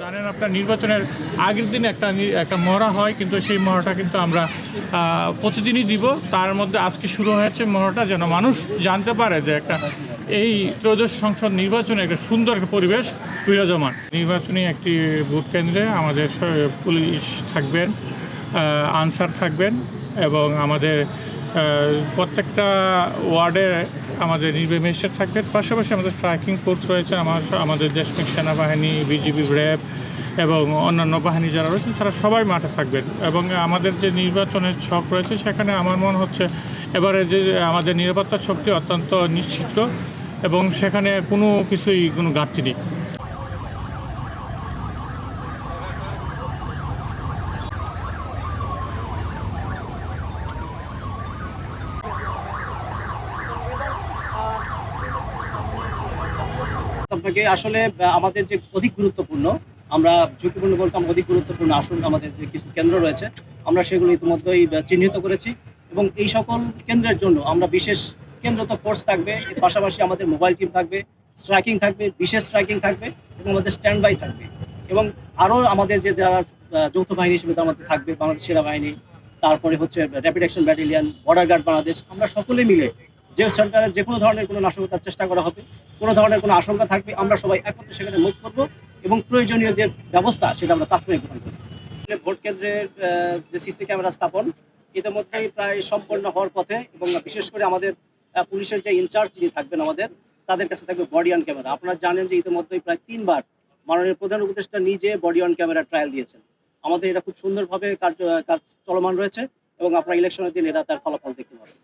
জানেন, আপনার নির্বাচনের আগের দিন একটা একটা মহড়া হয়, কিন্তু সেই মহড়াটা কিন্তু আমরা প্রতিদিনই দিব। তার মধ্যে আজকে শুরু হয়েছে মহড়াটা, যেন মানুষ জানতে পারে যে একটা এই ত্রয়োদশ সংসদ নির্বাচনে একটা সুন্দর একটা পরিবেশ বিরাজমান। নির্বাচনী একটি ভোট কেন্দ্রে আমাদের পুলিশ থাকবেন আনসার থাকবেন এবং আমাদের প্রত্যেকটা ওয়ার্ডে আমাদের নির্বাহী ম্যাজিস্ট্রেট থাকবেন পাশাপাশি আমাদের স্ট্রাইকিং ফোর্স রয়েছে আমার, আমাদের দেশমিক সেনাবাহিনী, বিজিবি র্যাব এবং অন্যান্য বাহিনী যারা রয়েছেন, তারা সবাই মাঠে থাকবেন। এবং আমাদের যে নির্বাচনের ছক রয়েছে, সেখানে আমার মনে হচ্ছে এবারে যে আমাদের নিরাপত্তা ছকটি অত্যন্ত নিশ্চিত এবং সেখানে কোনো কিছুই, কোনো ঘাটতি নেই। আপনাকে আসলে আমাদের যে অধিক গুরুত্বপূর্ণ, আমরা ঝুঁকিপূর্ণ বলতে আমরা অধিক গুরুত্বপূর্ণ আসন আমাদের যে কিছু কেন্দ্র রয়েছে, আমরা সেগুলো ইতিমধ্যেই চিহ্নিত করেছি এবং এই সকল কেন্দ্রের জন্য আমরা বিশেষ কেন্দ্র তো ফোর্স থাকবে, এর পাশাপাশি আমাদের মোবাইল টিম থাকবে স্ট্রাইকিং থাকবে, বিশেষ স্ট্রাইকিং থাকবে এবং আমাদের স্ট্যান্ড বাই থাকবে এবং আরও আমাদের যে যারা যৌথ বাহিনী হিসেবে মধ্যে থাকবে, বাংলাদেশ সেনাবাহিনী, তারপরে হচ্ছে rapid action battalion border guard Bangladesh, আমরা সকলে মিলে যে সেন্টারে যে কোনো ধরনের কোনো নাশকতার চেষ্টা করা হবে, কোনো ধরনের কোনো আশঙ্কা থাকবে, আমরা সবাই একত্রে সেখানে মুখ করব এবং প্রয়োজনীয় যে ব্যবস্থা সেটা আমরা তাৎক্ষণিক গ্রহণ করব। ভোট কেন্দ্রের যে সিসি ক্যামেরা স্থাপন, ইতিমধ্যেই প্রায় সম্পন্ন হওয়ার পথে এবং বিশেষ করে আমাদের পুলিশের যে ইনচার্জ যিনি থাকবেন আমাদের, তাদের কাছে থাকবে বডি অন ক্যামেরা। আপনারা জানেন যে ইতিমধ্যেই প্রায় তিনবার মাননীয় প্রধান উপদেষ্টা নিজে বডি অন ক্যামেরা ট্রায়াল দিয়েছেন। আমাদের এটা খুব সুন্দরভাবে কাজ চলমান রয়েছে এবং আপনারা ইলেকশনের দিন এটা তার ফলাফল দেখতে পাবেন।